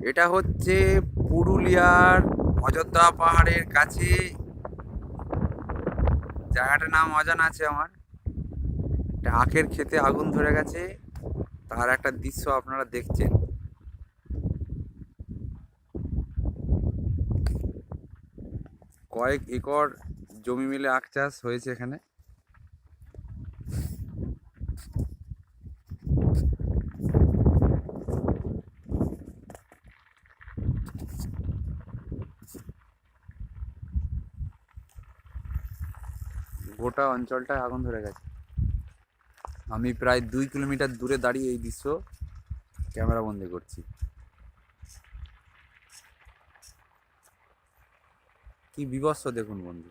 এটা হচ্ছে পুরুলিয়ার অযোধ্যা পাহাড়ের কাছে। জায়গাটার নাম অজানা আছে আমার। একটা আখের খেতে আগুন ধরে গেছে। তার একটা দৃশ্য আপনারা দেখছেন। কয়েক একর জমি মিলে আখ চাষ হয়েছে এখানে। গোটা অঞ্চলটায় আগুন ধরে গেছে। আমি প্রায় দুই কিলোমিটার দূরে দাঁড়িয়ে এই দৃশ্য ক্যামেরা বন্দি করছি। কি বিভৎস দেখুন বন্ধু।